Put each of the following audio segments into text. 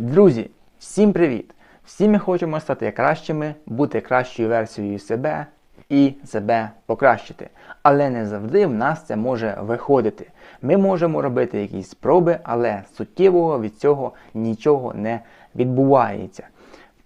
Друзі, всім привіт! Всі ми хочемо стати кращими, бути кращою версією себе і себе покращити. Але не завжди в нас це може виходити. Ми можемо робити якісь спроби, але суттєвого від цього нічого не відбувається.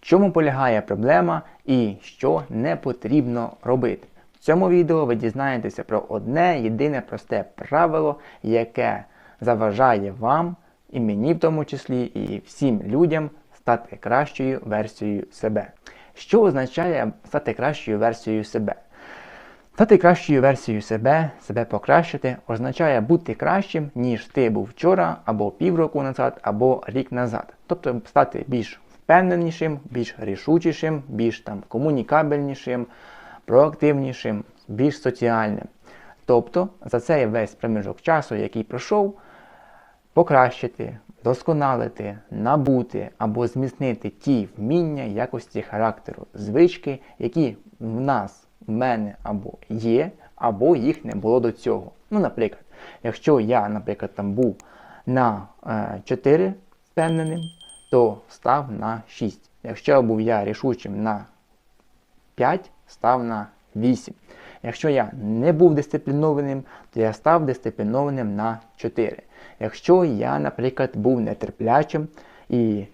В чому полягає проблема і що не потрібно робити? В цьому відео ви дізнаєтеся про одне єдине просте правило, яке заважає вам і мені в тому числі, і всім людям стати кращою версією себе. Що означає стати кращою версією себе? Стати кращою версією себе, себе покращити, означає бути кращим, ніж ти був вчора, або півроку назад, або рік назад. Тобто стати більш впевненішим, більш рішучішим, більш там комунікабельнішим, проактивнішим, більш соціальним. Тобто за цей весь проміжок часу, який пройшов, покращити, досконалити, набути або зміцнити ті вміння, якості характеру, звички, які в нас, в мене або є, або їх не було до цього. Ну, наприклад, якщо я, наприклад, там був на е, 4 впевненим, то став на 6. Якщо був я рішучим на 5, став на 8. Якщо я не був дисциплінованим, то я став дисциплінованим на 4. Якщо я, наприклад, був нетерплячим і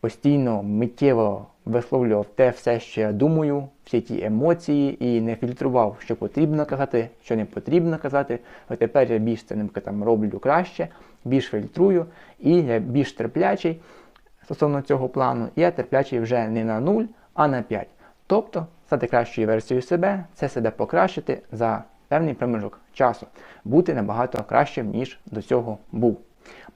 постійно миттєво висловлював те все, що я думаю, всі ті емоції, і не фільтрував, що потрібно казати, що не потрібно казати, то тепер я більш це там роблю краще, більш фільтрую, і я більш терплячий стосовно цього плану, я терплячий вже не на 0, а на 5. Тобто стати кращою версією себе це себе покращити за певний проміжок часу, бути набагато кращим, ніж до цього був.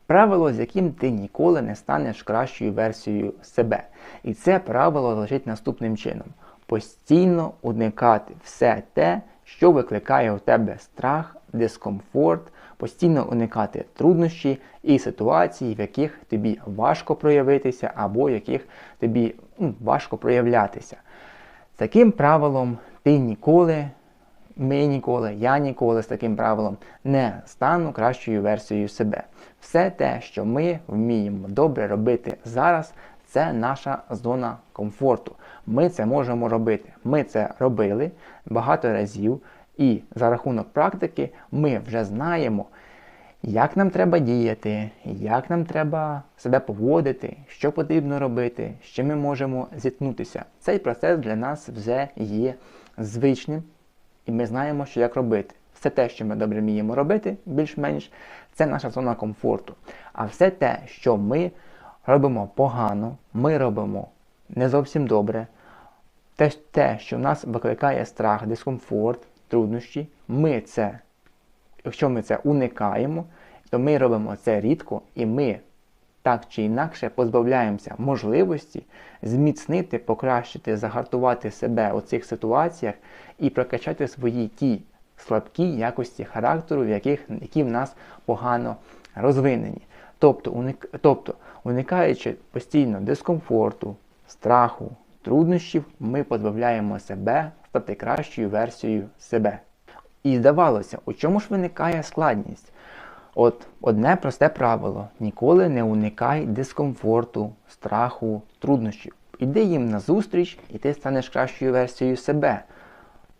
Правило, з яким ти ніколи не станеш кращою версією себе. І це правило лежить наступним чином: постійно уникати все те, що викликає у тебе страх, дискомфорт, постійно уникати труднощі і ситуацій, в яких тобі важко проявитися, або в яких тобі ну, важко проявлятися. Таким правилом ти ніколи, ми ніколи, я ніколи з таким правилом не стану кращою версією себе. Все те, що ми вміємо добре робити зараз, це наша зона комфорту. Ми це можемо робити. Ми це робили багато разів, і за рахунок практики ми вже знаємо, як нам треба діяти, як нам треба себе поводити, що потрібно робити, з чим ми можемо зіткнутися. Цей процес для нас вже є звичним, і ми знаємо, що як робити. Все те, що ми добре вміємо робити, більш-менш, це наша зона комфорту. А все те, що ми робимо погано, ми робимо не зовсім добре, те, що в нас викликає страх, дискомфорт, труднощі, ми це якщо ми це уникаємо, то ми робимо це рідко і ми так чи інакше позбавляємося можливості зміцнити, покращити, загартувати себе у цих ситуаціях і прокачати свої ті слабкі якості характеру, в яких, які в нас погано розвинені. Тобто, уник, тобто, уникаючи постійно дискомфорту, страху, труднощів, ми позбавляємо себе стати кращою версією себе. І здавалося, у чому ж виникає складність? От одне просте правило: ніколи не уникай дискомфорту, страху, труднощів. Іди їм назустріч, і ти станеш кращою версією себе.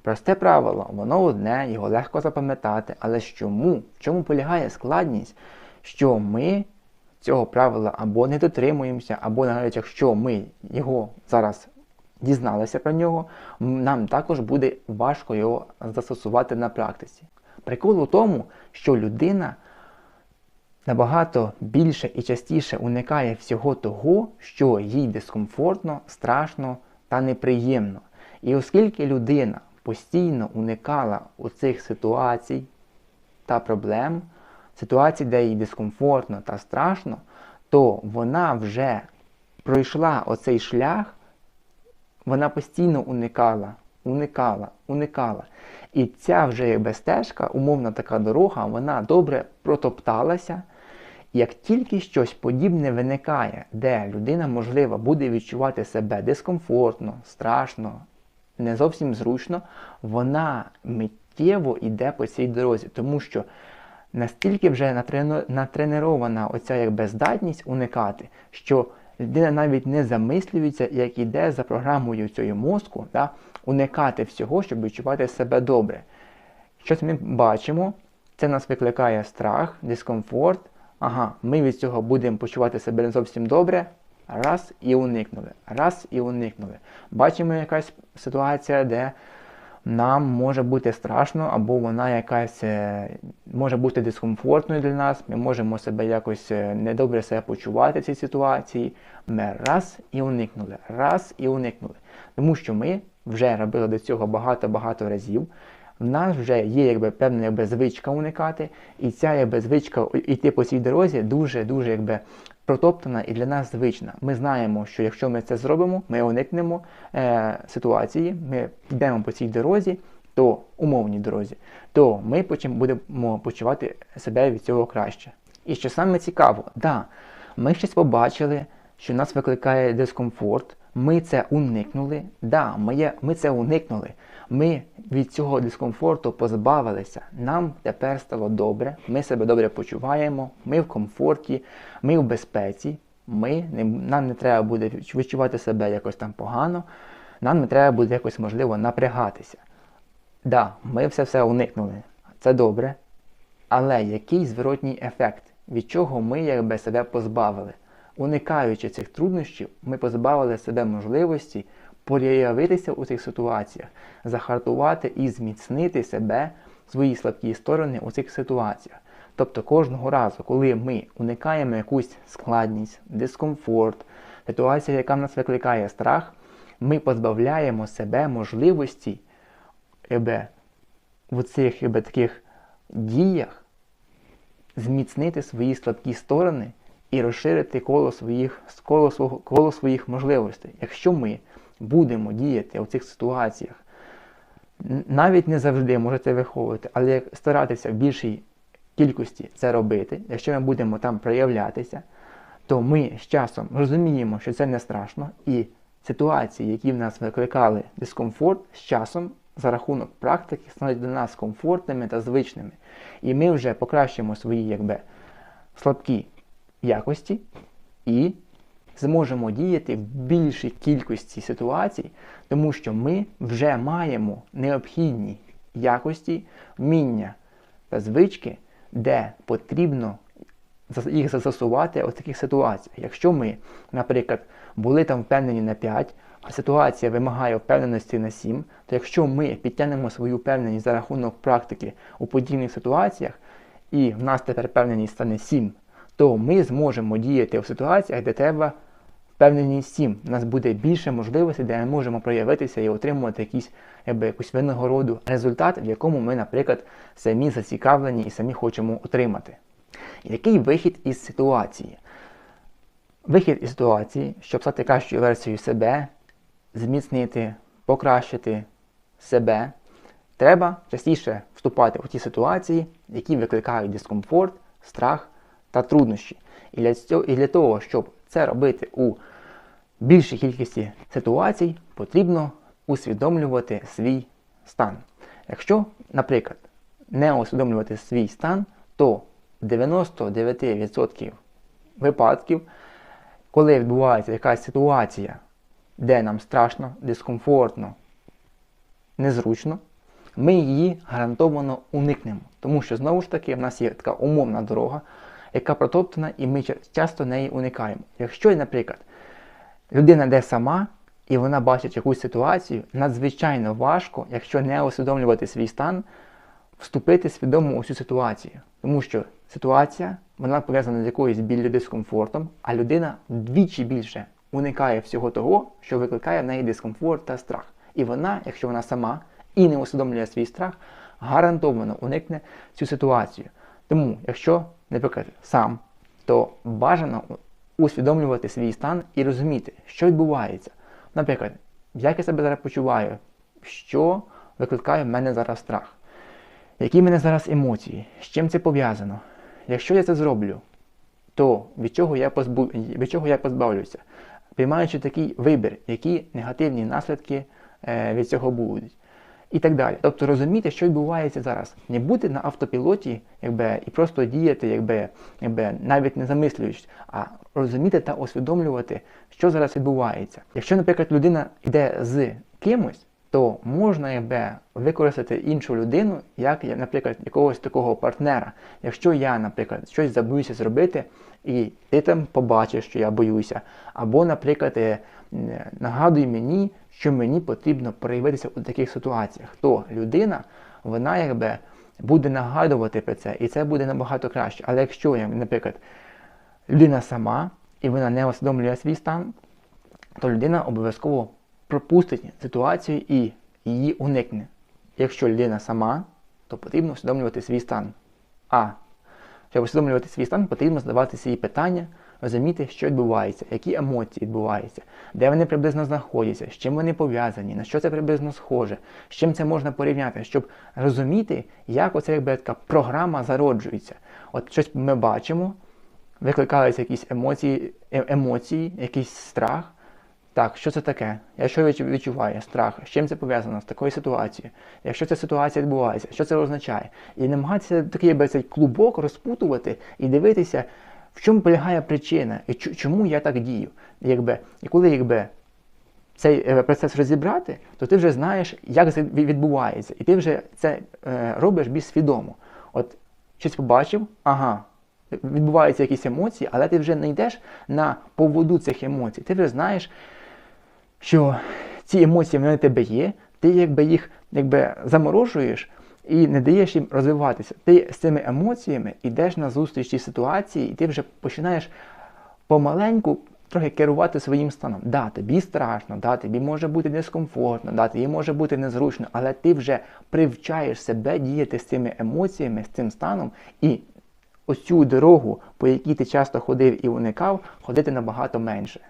Просте правило, воно одне, його легко запам'ятати, але чому? В чому полягає складність? Що ми цього правила або не дотримуємося, або навіть якщо ми його зараз дізналися про нього, нам також буде важко його застосувати на практиці. Прикол у тому, що людина набагато більше і частіше уникає всього того, що їй дискомфортно, страшно та неприємно. І оскільки людина постійно уникала у цих ситуацій та проблем, ситуацій, де їй дискомфортно та страшно, то вона вже пройшла оцей шлях вона постійно уникала, уникала, уникала. І ця вже якби стежка, умовна така дорога, вона добре протопталася. Як тільки щось подібне виникає, де людина, можливо, буде відчувати себе дискомфортно, страшно, не зовсім зручно, вона миттєво йде по цій дорозі, тому що настільки вже натренирована оця якби здатність уникати, що людина навіть не замислюється, як іде за програмою цієї мозку, да, уникати всього, щоб відчувати себе добре. Щось ми бачимо, це нас викликає страх, дискомфорт. Ага, ми від цього будемо почувати себе не зовсім добре. Раз і уникнули. Раз і уникнули. Бачимо якась ситуація, де нам може бути страшно, або вона якась е, може бути дискомфортною для нас. Ми можемо себе якось е, недобре себе почувати в цій ситуації. Ми раз і уникнули, раз і уникнули. Тому що ми вже робили до цього багато-багато разів. В нас вже є якби певна якби, звичка уникати, і ця якби, звичка йти по цій дорозі дуже-дуже якби протоптана і для нас звична. Ми знаємо, що якщо ми це зробимо, ми уникнемо е, ситуації, ми підемо по цій дорозі, то умовній дорозі, то ми потім будемо почувати себе від цього краще. І що саме цікаво, да, ми щось побачили, що нас викликає дискомфорт. Ми це уникнули. Да, ми, є, ми це уникнули. Ми від цього дискомфорту позбавилися. Нам тепер стало добре, ми себе добре почуваємо, ми в комфорті, ми в безпеці. Ми, не, Нам не треба буде відчувати себе якось там погано, нам не треба буде якось можливо напрягатися. Да, ми все все уникнули. Це добре. Але який зворотній ефект, від чого ми якби себе позбавили? Уникаючи цих труднощів, ми позбавили себе можливості проявитися у цих ситуаціях, захартувати і зміцнити себе, свої слабкі сторони у цих ситуаціях. Тобто кожного разу, коли ми уникаємо якусь складність, дискомфорт, ситуацію, яка в нас викликає страх, ми позбавляємо себе можливості ебе, в цих ебе, таких діях зміцнити свої слабкі сторони і розширити коло своїх коло, свого, коло своїх можливостей. Якщо ми будемо діяти у цих ситуаціях, навіть не завжди можете виховувати, але старатися в більшій кількості це робити, якщо ми будемо там проявлятися, то ми з часом розуміємо, що це не страшно, і ситуації, які в нас викликали дискомфорт, з часом за рахунок практики стануть для нас комфортними та звичними. І ми вже покращимо свої якби, слабкі якості і зможемо діяти в більшій кількості ситуацій, тому що ми вже маємо необхідні якості, вміння та звички, де потрібно їх застосувати у таких ситуаціях. Якщо ми, наприклад, були там впевнені на 5, а ситуація вимагає впевненості на 7, то якщо ми підтягнемо свою впевненість за рахунок практики у подібних ситуаціях, і в нас тепер впевненість стане 7, то ми зможемо діяти в ситуаціях, де треба впевненість 7. У нас буде більше можливостей, де ми можемо проявитися і отримувати якісь, якби, якусь винагороду, результат, в якому ми, наприклад, самі зацікавлені і самі хочемо отримати. Який вихід із ситуації? Вихід із ситуації, щоб стати кращою версією себе, зміцнити, покращити себе, треба частіше вступати у ті ситуації, які викликають дискомфорт, страх та труднощі. І для цього, і для того, щоб це робити у більшій кількості ситуацій, потрібно усвідомлювати свій стан. Якщо, наприклад, не усвідомлювати свій стан, то 99% випадків, коли відбувається якась ситуація, де нам страшно, дискомфортно, незручно, ми її гарантовано уникнемо. Тому що, знову ж таки, в нас є така умовна дорога, яка протоптана, і ми часто неї уникаємо. Якщо, наприклад, людина йде сама і вона бачить якусь ситуацію, надзвичайно важко, якщо не усвідомлювати свій стан, вступити свідомо у цю ситуацію. Тому що ситуація вона пов'язана з якоюсь біллю дискомфортом, а людина вдвічі більше уникає всього того, що викликає в неї дискомфорт та страх. І вона, якщо вона сама і не усвідомлює свій страх, гарантовано уникне цю ситуацію. Тому, якщо наприклад, сам, то бажано усвідомлювати свій стан і розуміти, що відбувається. Наприклад, як я себе зараз почуваю, що викликає в мене зараз страх, які в мене зараз емоції, з чим це пов'язано. Якщо я це зроблю, то від чого я позбу... від чого я позбавлюся, приймаючи такий вибір, які негативні наслідки е, від цього будуть. і так далі. Тобто розуміти, що відбувається зараз. Не бути на автопілоті, якби і просто діяти, якби, якби навіть не замислюючись, а розуміти та усвідомлювати, що зараз відбувається. Якщо, наприклад, людина йде з кимось то можна якби використати іншу людину, як, наприклад, якогось такого партнера. Якщо я, наприклад, щось забоюся зробити, і ти там побачиш, що я боюся, або, наприклад, е, нагадуй мені, що мені потрібно проявитися у таких ситуаціях, то людина, вона якби буде нагадувати про це, і це буде набагато краще. Але якщо, наприклад, людина сама і вона не усвідомлює свій стан, то людина обов'язково пропустить ситуацію і її уникне. Якщо людина сама, то потрібно усвідомлювати свій стан. А щоб усвідомлювати свій стан, потрібно задавати свої питання, розуміти, що відбувається, які емоції відбуваються, де вони приблизно знаходяться, з чим вони пов'язані, на що це приблизно схоже, з чим це можна порівняти, щоб розуміти, як оця якби така програма зароджується. От щось ми бачимо, викликаються якісь емоції, е, емоції, якийсь страх. Так, що це таке? Я що відчуваю? Страх. З чим це пов'язано з такою ситуацією? Якщо ця ситуація відбувається, що це означає? І намагатися такий би, цей клубок розпутувати і дивитися, в чому полягає причина і чому я так дію. Якби, І коли якби, цей е, процес розібрати, то ти вже знаєш, як це відбувається. І ти вже це е, робиш більш свідомо. От щось побачив, ага. Відбуваються якісь емоції, але ти вже не йдеш на поводу цих емоцій. Ти вже знаєш, що ці емоції вони тебе є, ти якби їх якби заморожуєш і не даєш їм розвиватися. Ти з цими емоціями йдеш на зустріч цій ситуації, і ти вже починаєш помаленьку трохи керувати своїм станом. Да, тобі страшно, да, тобі може бути дискомфортно, да, тобі може бути незручно, але ти вже привчаєш себе діяти з цими емоціями, з цим станом, і ось цю дорогу, по якій ти часто ходив і уникав, ходити набагато менше.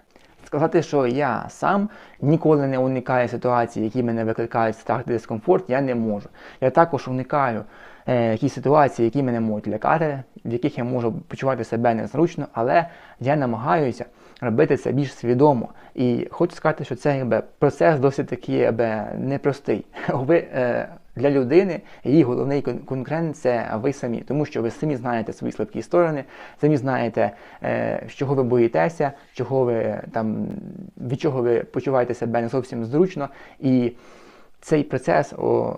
Сказати, що я сам ніколи не уникаю ситуацій, які мене викликають страх та дискомфорт, я не можу. Я також уникаю е, якісь ситуації, які мене можуть лякати, в яких я можу почувати себе незручно, але я намагаюся робити це більш свідомо. І хочу сказати, що це якби, процес досить таки якби, непростий. Ви, е, для людини її головний конкурент це ви самі, тому що ви самі знаєте свої слабкі сторони, самі знаєте, е, чого ви боїтеся, чого ви там від чого ви почуваєте себе не зовсім зручно. І цей процес о,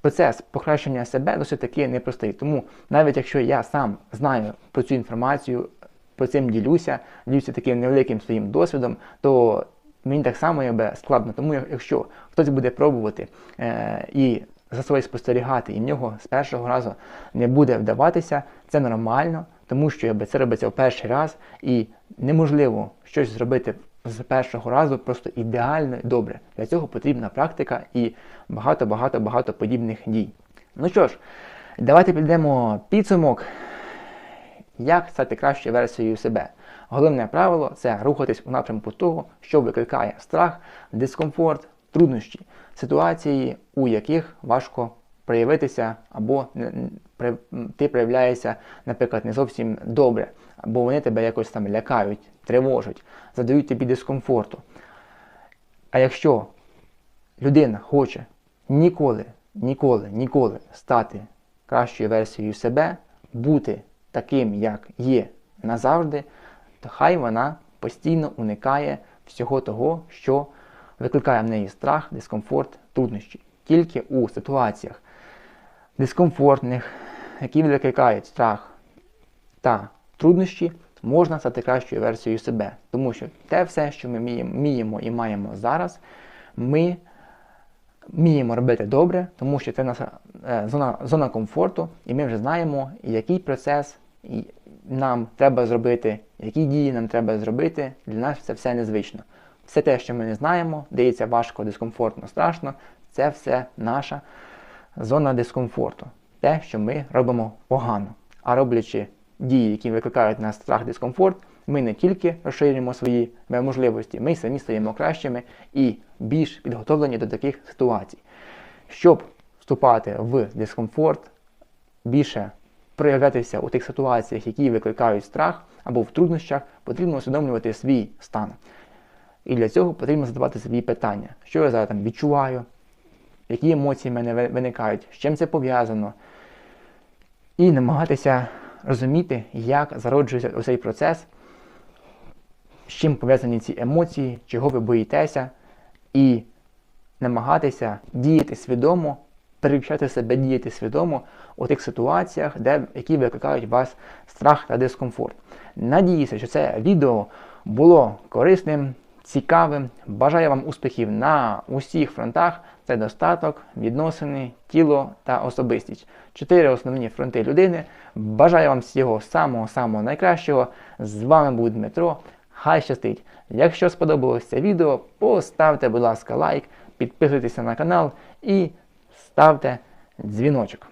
процес покращення себе досить таки непростий. Тому навіть якщо я сам знаю про цю інформацію, про цим ділюся, ділюся таким невеликим своїм досвідом, то мені так само якби складно. Тому якщо хтось буде пробувати е, і за собою спостерігати, і в нього з першого разу не буде вдаватися, це нормально, тому що якби, це робиться в перший раз, і неможливо щось зробити з першого разу просто ідеально і добре. Для цього потрібна практика і багато-багато-багато подібних дій. Ну що ж, давайте підемо підсумок, як стати кращою версією себе. Головне правило це рухатись у напрямку того, що викликає страх, дискомфорт, труднощі, ситуації, у яких важко проявитися, або ти проявляєшся, наприклад, не зовсім добре, або вони тебе якось там лякають, тривожать, задають тобі дискомфорту. А якщо людина хоче ніколи, ніколи, ніколи стати кращою версією себе, бути таким, як є назавжди, то хай вона постійно уникає всього того, що викликає в неї страх, дискомфорт, труднощі. Тільки у ситуаціях дискомфортних, які викликають страх та труднощі, можна стати кращою версією себе. Тому що те все, що ми вміємо і маємо зараз, ми вміємо робити добре, тому що це наша е, зона зона комфорту, і ми вже знаємо, який процес нам треба зробити, які дії нам треба зробити, для нас це все незвично. Все те, що ми не знаємо, дається важко, дискомфортно, страшно, це все наша зона дискомфорту. Те, що ми робимо погано. А роблячи дії, які викликають нас страх, дискомфорт, ми не тільки розширюємо свої можливості, ми самі стаємо кращими і більш підготовлені до таких ситуацій. Щоб вступати в дискомфорт, більше проявлятися у тих ситуаціях, які викликають страх або в труднощах, потрібно усвідомлювати свій стан. І для цього потрібно задавати собі питання, що я зараз там відчуваю, які емоції в мене виникають, з чим це пов'язано. І намагатися розуміти, як зароджується цей процес, з чим пов'язані ці емоції, чого ви боїтеся, і намагатися діяти свідомо, перевчати себе діяти свідомо у тих ситуаціях, де, які викликають вас страх та дискомфорт. Надіюся, що це відео було корисним, цікавим. Бажаю вам успіхів на усіх фронтах. Це достаток, відносини, тіло та особистість. Чотири основні фронти людини. Бажаю вам всього самого-самого найкращого. З вами був Дмитро. Хай щастить! Якщо сподобалось це відео, поставте, будь ласка, лайк, підписуйтеся на канал і ставте дзвіночок.